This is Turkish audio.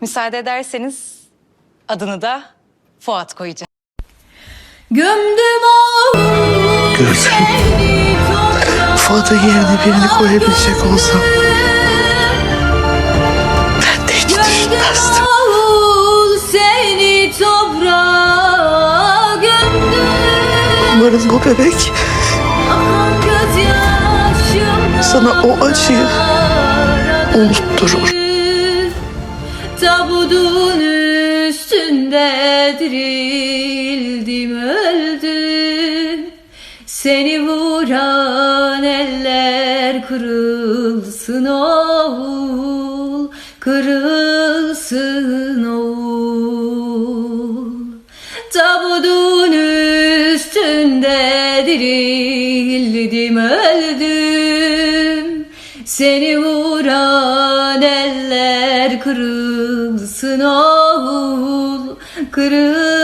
Müsaade ederseniz adını da Fuat koyacağım. Gömdüm seni toprağa Fuat'ın yerine birini koyabilecek olsam ben de hiç Gömdüm düşünmezdim. oğul seni toprağa gömdüm Umarım bu bebek Sana o acıyı unutturur. Tabudun üstünde dirildim öldüm. Seni vuran eller kırılsın oğul Kırılsın oğul. Tabudun üstünde dirildim öldüm. Seni vuran kırılsın oğul. Kırılsın